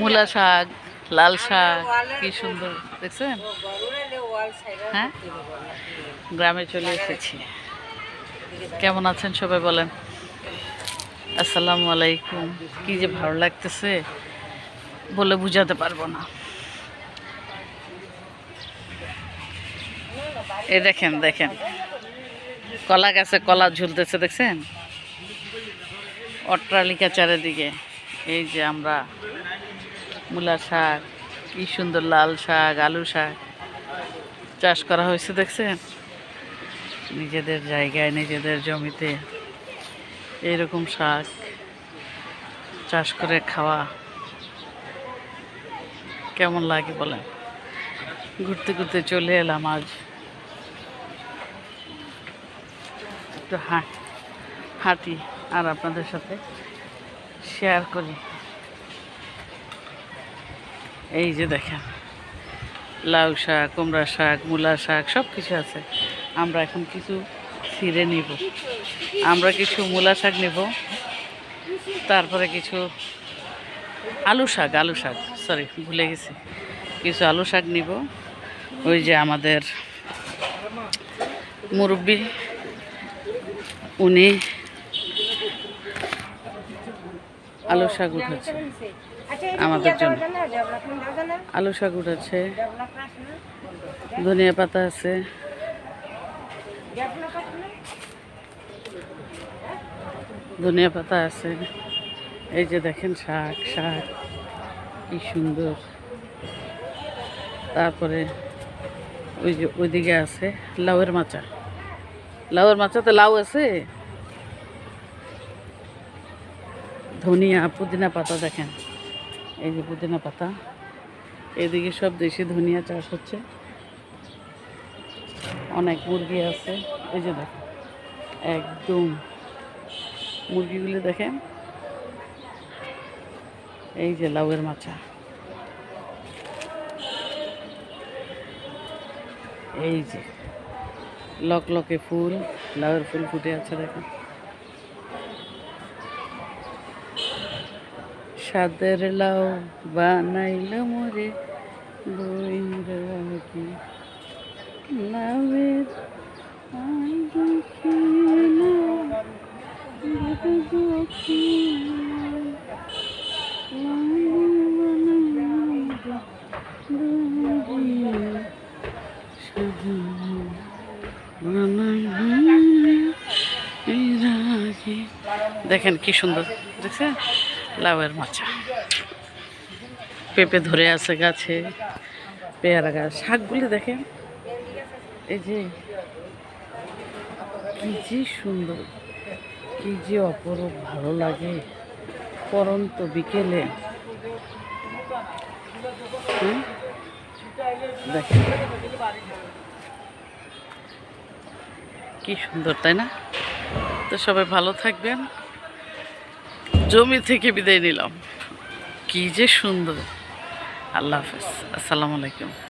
মূলা শাক লাল শাক কি সুন্দর দেখছেন? হ্যাঁ? গ্রামে চলে এসেছি। কেমন আছেন সবাই বলেন? আসসালামু আলাইকুম। কি যে ভালো লাগতেছে বলে বুঝাতে পারব না। এ দেখেন দেখেন। কলা গাছে কলা ঝুলতেছে দেখছেন? অট্টালিকা চারিদিকে। এই যে আমরা মূলা শাক, কি সুন্দর লাল শাক, আলু শাক চাষ করা হয়েছে, দেখছেন? নিজেদের জায়গায়, নিজেদের জমিতে এইরকম শাক চাষ করে খাওয়া কেমন লাগে বলেন? ঘুরতে ঘুরতে চলে এলাম আজ। একটু হাঁটি আর আপনাদের সাথে শেয়ার করি। এই যে দেখেন, লাউ শাক, কুমড়া শাক, মূলা শাক সব কিছু আছে। আমরা এখন কিছু ছিঁড়ে নিব। আমরা কিছু মূলা শাক নেব, তারপরে কিছু আলু শাক আলু শাক সরি ভুলে গেছি। কিছু আলু শাক নিব, ওই যে আমাদের মুরব্বি, উনি আলু শাক উঠেছে। আমাদের জন্য। আলু শাক উঠেছে ধনিয়া পাতা আছে। ধনিয়া পাতা আছে। এই যে দেখেন শাক শাক। কি সুন্দর। তারপরে ওই যে ওইদিকে আছে লাউয়ের মাচা। লাউয়ের মাচাতে লাউ আছে। ধনিয়া পুদিনা পাতা দেখেন। এই যে পুদিনা পাতা। এদিকে সব দেশি ধনিয়া চাষ হচ্ছে। অনেক মুরগি আছে। এই যে দেখেন একদম। মুরগিগুলি দেখেন। এই যে লাউয়ের মাচা এই যে লক লকে ফুল, লাউয়ের ফুল ফুটে আছে দেখেন। সাদের লাউ বানাইল মোরে বৈরাগী লাউয়ের। দেখেন কি সুন্দর দেখছেন লাউয়ের মাচা। পেঁপে ধরে আছে গাছে, পেয়ারা গাছ। শাকগুলি দেখেন। এই যে, কি যে সুন্দর, কি যে অপরূপ, ভালো লাগে। পরন্ত বিকেলে? দেখেন। কি সুন্দর, তাই না? তো সবাই ভালো থাকবেন। জমি থেকে বিদায় নিলাম। কি যে সুন্দর। আল্লাহ হাফেজ। আসসালামু আলাইকুম।